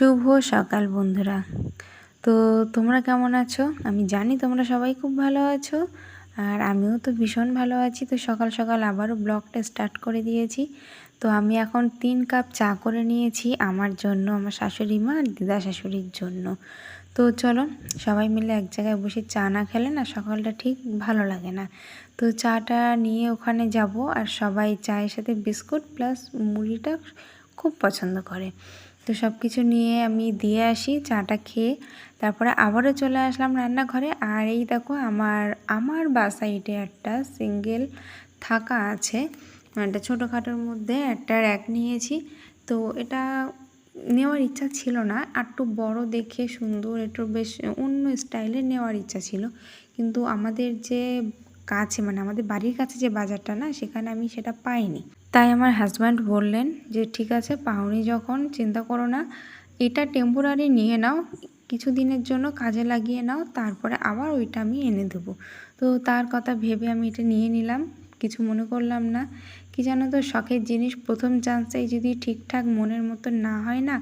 শুভ সকাল বন্ধুরা। তো তোমরা কেমন আছো? আমি জানি তোমরা সবাই খুব ভালো আছো, আর আমিও তো ভীষণ ভালো আছি। তো সকাল সকাল আবারও ব্লগটা স্টার্ট করে দিয়েছি। তো আমি এখন তিন কাপ চা করে নিয়েছি আমার জন্য, আমার শাশুড়ি মা আর দিদা শাশুড়ির জন্য। তো চলো, সবাই মিলে এক জায়গায় বসে চা না খেলে না সকালটা ঠিক ভালো লাগে না। তো চাটা নিয়ে ওখানে যাব আর সবাই চায়ের সাথে বিস্কুট প্লাস মুড়িটা খুব পছন্দ করে। তো সব কিছু নিয়ে আমি দিয়ে আসি, চাটা খেয়ে তারপরে আবারও চলে আসলাম রান্নাঘরে। আর এই দেখো আমার আমার বাসাইটে একটা সিঙ্গেল থাকা আছে। একটা ছোটোখাটোর মধ্যে একটা র্যাক নিয়েছি। তো এটা নেওয়ার ইচ্ছা ছিল না। একটু বড় দেখে সুন্দর, একটু বেশ অন্য স্টাইলের নেওয়ার ইচ্ছা ছিল। কিন্তু আমাদের যে কাছে মানে আমাদের বাড়ির কাছে যে বাজারটা না, সেখানে আমি সেটা পাইনি। তাই আমার হাজব্যান্ড বললেন যে, ঠিক আছে, পাওনি যখন, চিন্তা করো না। এটা টেম্পোরারি নিয়ে নাও, কিছু দিনের জন্য কাজে লাগিয়ে নাও, তারপরে আবার ওইটা আমি এনে দেবো। তো তার কথা ভেবে আমি এটা নিয়ে নিলাম, কিছু মনে করলাম না। কি জানো তো, শখের জিনিস প্রথম চান্সেই যদি ঠিকঠাক মনের মতো না হয় না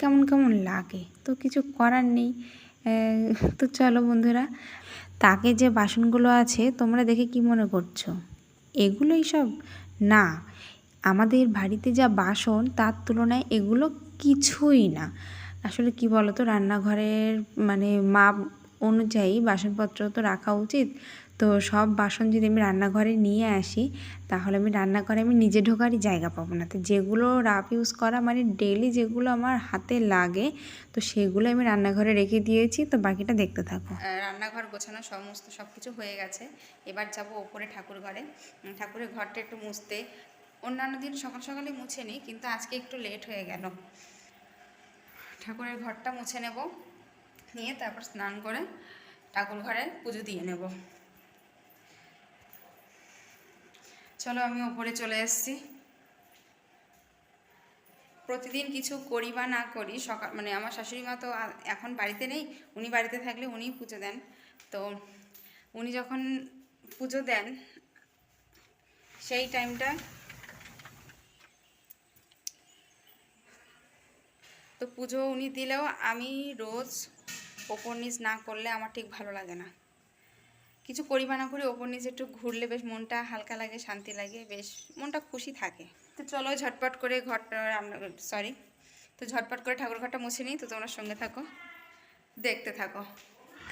কেমন কেমন লাগে? তো কিছু করার নেই। তো চলো বন্ধুরা, তাকে যে বাসনগুলো আছে, তোমরা দেখে কি মনে করছ? এগুলোই সব? না, আমাদের বাড়িতে যা বাসন, তার তুলনায় এগুলো কিছুই না। আসলে কি বলতো, রান্নাঘরের মানে মাপ অনুযায়ী বাসনপত্র তো রাখা উচিত। তো সব বাসন যদি আমি রান্নাঘরে নিয়ে আসি, তাহলে আমি রান্নাঘরে আমি নিজে ঢোকারই জায়গা পাবো না। তো যেগুলো রাফ ইউজ করা মানে ডেলি যেগুলো আমার হাতে লাগে, তো সেগুলো আমি রান্নাঘরে রেখে দিয়েছি, তো বাকিটা দেখতে থাকো। রান্নাঘর গোছানো সমস্ত সব কিছু হয়ে গেছে। এবার যাব ওপরে ঠাকুর ঘরে। ঠাকুরের ঘরটা একটু মুছতে। অন্যান্য দিন সকাল সকালে মুছে নিই কিন্তু আজকে একটু লেট হয়ে গেল। ঠাকুরের ঘরটা মুছে নেব। নিয়ে তারপর স্নান করে ঠাকুর ঘরে পুজো দিয়ে নেব। চলো আমি ওপরে চলে এসেছি। প্রতিদিন কিছু করি বা না করি, সকাল মানে আমার শাশুড়ি মা তো এখন বাড়িতে নেই, উনি বাড়িতে থাকলে উনিই পুজো দেন। তো উনি যখন পুজো দেন, সেই টাইমটা তো পুজো উনি দিলেও আমি রোজ ওপর নিচ না করলে আমার ঠিক ভালো লাগে না। কিছু না করি ওপর নিচে একটু ঘুরলে বেশ মনটা হালকা লাগে, শান্তি লাগে, বেশ মনটা খুশি থাকে। তো চলো ঝটপট করে রান্না সরি তো ঝটপট করে ঠাকুর ঘরটা মুছে নিই, তো তোমরা সঙ্গে থাকো, দেখতে থাকো।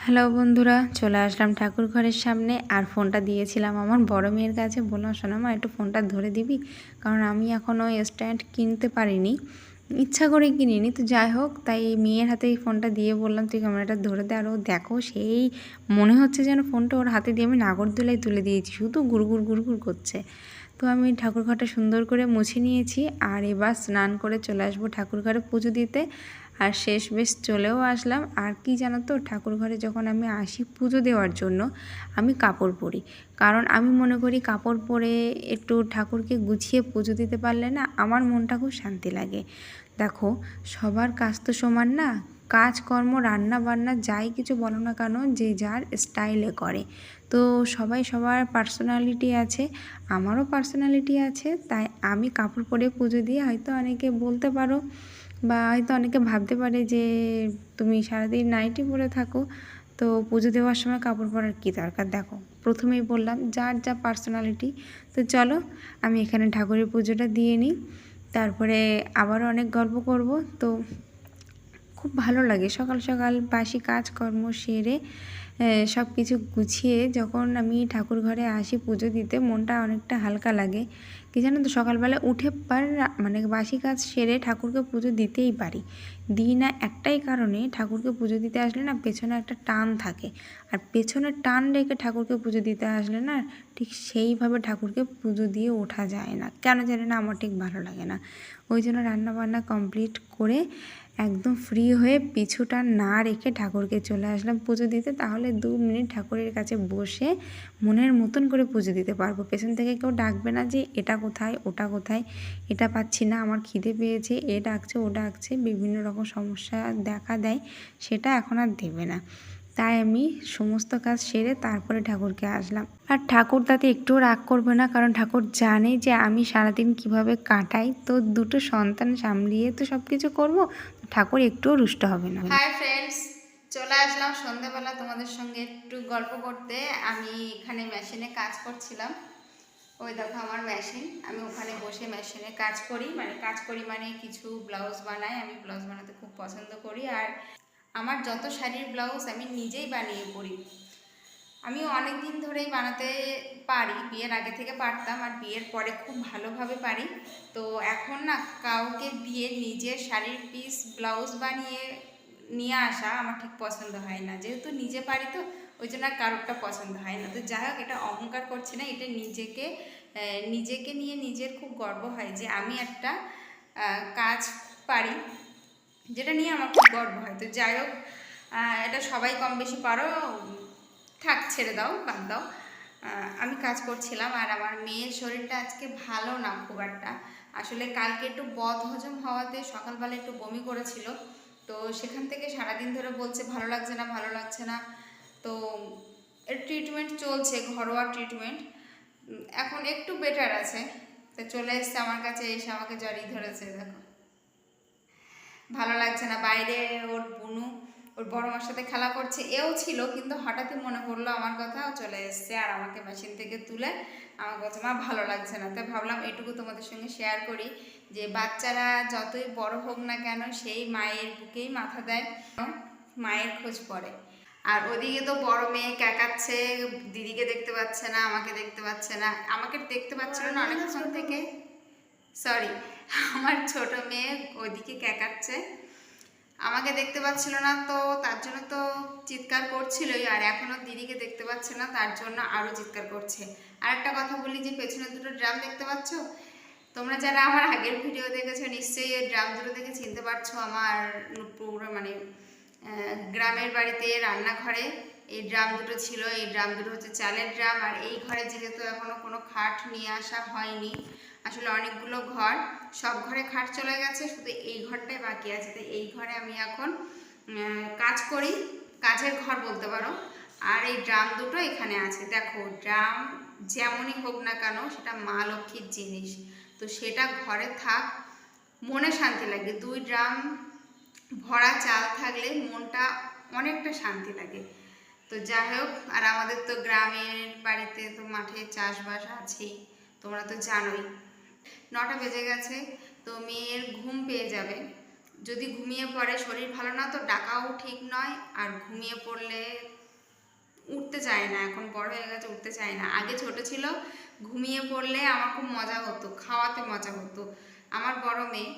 হ্যালো বন্ধুরা, চলে আসলাম ঠাকুর ঘরের সামনে, আর ফোনটা দিয়েছিলাম আমার বড় মেয়ের কাছে, বললাম শোনা মা একটু ফোনটা ধরে দিবি? কারণ আমি এখনও স্ট্যান্ড কিনতে পারিনি। ইচ্ছা করে কিনিনি, তো যাই হোক, তাই মেয়ের হাতে এই ফোনটা দিয়ে বললাম, তুই ক্যামেরাটা ধরে দে, আর ও দেখো। সেই মনে হচ্ছে যেন ফোনটা ওর হাতে দিয়ে আমি নাগরদোলায় তুলে দিয়েছি, শুধু গুড়গুড় গুড়গুড় করছে। তো আমি ঠাকুরঘরটা সুন্দর করে মুছে নিয়েছি, আর এবার স্নান করে চলে আসব ঠাকুরঘরে পুজো দিতে। আর শেষ বেশ চলেও আসলাম। আর কি জানো তো ঠাকুর ঘরে যখন আমি আসি পুজো দেওয়ার জন্য, আমি কাপড় পরি। কারণ আমি মনে করি কাপড় পরে একটু ঠাকুরকে গুছিয়ে পুজো দিতে পারলে না আমার মনটা খুব শান্তি লাগে। দেখো, সবার কাজ তো সমান না। কাজকর্ম রান্না বান্না যাই কিছু বলো না কেন, যে যার স্টাইলে করে। তো সবাই সবার পার্সোনালিটি আছে, আমারও পার্সোনালিটি আছে, তাই আমি কাপড় পরে পুজো দিয়ে হয়তো অনেকে বলতে পারো বা হয়তো অনেকে ভাবতে পারে যে তুমি সারাদিন নাইটি পরে থাকো, তো পুজো দেওয়ার সময় কাপড় পরার কী দরকার? দেখো, প্রথমেই বললাম যার যা পার্সোনালিটি তো চলো, আমি এখানে ঠাকুরের পুজোটা দিয়ে নিই। তারপরে আবারও অনেক গল্প করব। তো খুব ভালো লাগে সকাল সকাল বাসি কাজকর্ম সেরে সব কিছু গুছিয়ে যখন আমি ঠাকুর ঘরে আসি পুজো দিতে, মনটা অনেকটা হালকা লাগে। কি জানো তো সকালবেলা উঠে পার মানে বাসি কাজ সেরে ঠাকুরকে পুজো দিতেই পারি। দিই না একটাই কারণে ঠাকুরকে পুজো দিতে আসলে না পেছনে একটা টান থাকে। আর পেছনে টান রেখে ঠাকুরকে পুজো দিতে আসলে না ঠিক সেইভাবে ঠাকুরকে পুজো দিয়ে ওঠা যায় না। কেন জানি না, আমার ঠিক ভালো লাগে না। ওই জন্য রান্নাবান্না কমপ্লিট করে একদম ফ্রি হয়ে পিছুটা না রেখে ঠাকুরকে চলে আসলাম পুজো দিতে। তাহলে দু মিনিট ঠাকুরের কাছে বসে মনের মতন করে পুজো দিতে পারব। পেছন থেকে কেউ ডাকবে না যে, এটা কোথায়? ওটা কোথায়? এটা পাচ্ছি না, আমার খিদে পেয়েছে, এ ডাকছে, ও ডাকছে। বিভিন্ন রকম সমস্যা দেখা দেয়, সেটা এখন আর দেবে না। তাই আমি সমস্ত কাজ সেরে তারপরে ঠাকুরকে আসলাম। আর ঠাকুর তাতে একটুও রাগ করবে না, কারণ ঠাকুর জানে যে আমি সারাদিন কীভাবে কাটাই। তো দুটো সন্তান সামলিয়ে তো সব কিছু করব, ঠাকুর একটুও রুষ্ট হবে না। হাই ফ্রেন্ডস চলে আসলাম সন্ধ্যাবেলা তোমাদের সঙ্গে একটু গল্প করতে। আমি এখানে মেশিনে কাজ করছিলাম। ওই দেখো আমার মেশিন, আমি ওখানে বসে মেশিনে কাজ করি। মানে কাজ করি মানে কিছু ব্লাউজ বানাই, আমি ব্লাউজ বানাতে খুব পছন্দ করি। আর আমার যত শাড়ির ব্লাউজ আমি নিজেই বানিয়ে পরি। আমি অনেক দিন ধরেই বানাতে পারি, বিয়ের আগে থেকে পারতাম আর বিয়ের পরে খুব ভালোভাবে পারি। তো এখন না কাউকে দিয়ে নিজের শাড়ির পিস ব্লাউজ বানিয়ে নিয়ে আসা আমার ঠিক পছন্দ হয় না। যেহেতু নিজে পারি তো, ওই জন্য আর কারোরটা পছন্দ হয় না। তো যাই হোক, এটা অহংকার করছি না, এটা নিজেকে নিজেকে নিয়ে নিজের খুব গর্ব হয় যে আমি একটা কাজ পারি। যেটা নিয়ে আমার খুব গর্ব হয় তো যাই হোক এটা সবাই কম বেশি পারো, থাক, ছেড়ে দাও, বাদ দাও। আমি কাজ করছিলাম আর আমার মেয়ের শরীরটা আজকে ভালো না খুব একটা। আসলে কালকে একটু বদ হজম হওয়াতে সকালবেলা একটু বমি করেছিল। তো সেখান থেকে সারাদিন ধরে বলছে, ভালো লাগছে না, ভালো লাগছে না। তো এর ট্রিটমেন্ট চলছে, ঘরোয়া ট্রিটমেন্ট এখন একটু বেটার আছে। তো চলে এসছে আমার কাছে, এসে আমাকে জড়িয়ে ধরেছে, দেখো। ভালো লাগছে না। বাইরে ওর বুনু, ওর বড় মার সাথে খেলা করছে, এও ছিল, কিন্তু হঠাৎই মনে পড়ল আমার কথা চলে এসছে আর আমাকে মেশিন থেকে তুলে আমার কাছে মা, ভালো লাগছে না। তাই ভাবলাম এটুকু তোমাদের সঙ্গে শেয়ার করি যে বাচ্চারা যতই বড় হোক না কেন সেই মায়ের বুকেই মাথা দেয় মায়ের খোঁজ পড়ে। আর ওদিকে তো বড় মেয়ে ক্যাকাচ্ছে, দিদিকে দেখতে পাচ্ছে না, আমাকে দেখতে পাচ্ছে না। আমাকে দেখতে পাচ্ছিল না অনেকক্ষণ থেকে। সরি আমার ছোট মেয়ে ওইদিকে ক্যাকাচ্ছে। আমাকে দেখতে পাচ্ছিল না তো, তার জন্য তো চিৎকার করছিলই, আর এখনও দিদিকে দেখতে পাচ্ছে না, তার জন্য আরও চিৎকার করছে। আর একটা কথা বলি, যে পেছনে দুটো ড্রাম দেখতে পাচ্ছ? তোমরা যারা আমার আগের ভিডিও দেখেছ, নিশ্চয়ই এই ড্রাম দুটো দেখে চিনতে পারছ আমার পুরো মানে গ্রামের বাড়িতে, রান্নাঘরে এই ড্রাম দুটো ছিল। এই ড্রাম দুটো হচ্ছে চালের ড্রাম, আর এই ঘরে যেহেতু এখনও কোনো খাট নিয়ে আসা হয়নি আসলে অনেকগুলো ঘর, সব ঘরে খাট চলে গেছে, শুধু এই ঘরটাই বাকি আছে। তো এই ঘরে আমি এখন কাজ করি, কাজের ঘর বলতে পারো। আর এই ড্রাম দুটো এখানে আছে। দেখো, ড্রাম যেমনই হোক না কেন, সেটা মা লক্ষ্মীর জিনিস। তো সেটা ঘরে থাক, মনে শান্তি লাগে। দুই ড্রাম ভরা চাল থাকলে মনটা অনেকটা শান্তি লাগে। তো যাই হোক, আর আমাদের তো গ্রামের বাড়িতে তো মাঠে চাষবাস আছেই, তোমরা তো জানোই। নটা বেজে গেছে, তো মেয়ের ঘুম পেয়ে যাবে। যদি ঘুমিয়ে পড়ে, শরীর ভালো না, তো ডাকাও ঠিক নয়। আর ঘুমিয়ে পড়লে উঠতে চায় না, এখন বড় হয়ে গেছে, উঠতে চায় না। আগে ছোট ছিল, ঘুমিয়ে পড়লে আমার খুব মজা হতো, খাওয়াতে মজা হতো। আমার বড় মেয়ে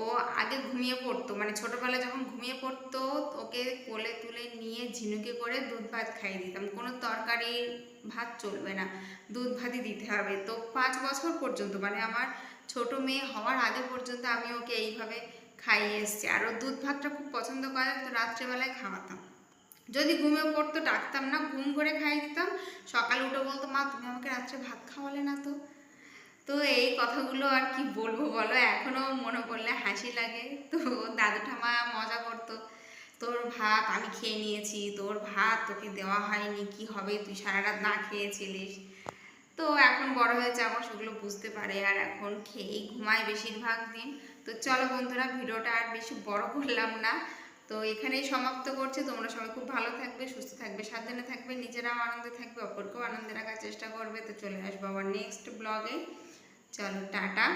ও আগে ঘুমিয়ে পড়তো মানে ছোটবেলায় যখন ঘুমিয়ে পড়তো, ওকে কোলে তুলে নিয়ে ঝিনুকে করে দুধ ভাত খাইয়ে দিতাম। কোনো তরকারি, ভাত চলবে না, দুধ ভাতই দিতে হবে। তো পাঁচ বছর পর্যন্ত মানে আমার ছোট মেয়ে হওয়ার আগে পর্যন্ত আমি ওকে এইভাবে খাইয়ে এসছি। আর ও দুধ ভাতটা খুব পছন্দ করে, তো রাত্রেবেলায় খাওয়াতাম। যদি ঘুমিয়ে পড়তো, ডাকতাম না, ঘুম করে খাইয়ে দিতাম। সকালে উঠে বলতো, মা, তুমি আমাকে রাত্রে ভাত খাওয়ালে না তো? তো এই কথাগুলো আর কি বলব বলো? এখনও মনে পড়লে হাসি লাগে। তো দাদু ঠামা মজা করতো। তোর ভাত আমি খেয়ে নিয়েছি, তোর ভাত তোকে দেওয়া হয়নি, কি হবে? তুই সারা রাত না খেয়েছিলিস। তো এখন বড় হয়েছে এখন সেগুলো বুঝতে পারে। আর এখন খেয়েই ঘুমায় বেশিরভাগ দিন। তো চলো বন্ধুরা, ভিডিওটা আর বেশি বড় করলাম না। তো এখানেই সমাপ্ত করছে। তোমরা সবাই খুব ভালো থাকবে, সুস্থ থাকবে, সাবধানে থাকবে, নিজেরাও আনন্দে থাকবে, অপরকেও আনন্দে রাখার চেষ্টা করবে। তো চলে আসব আবার নেক্সট ব্লগে চলো টাটা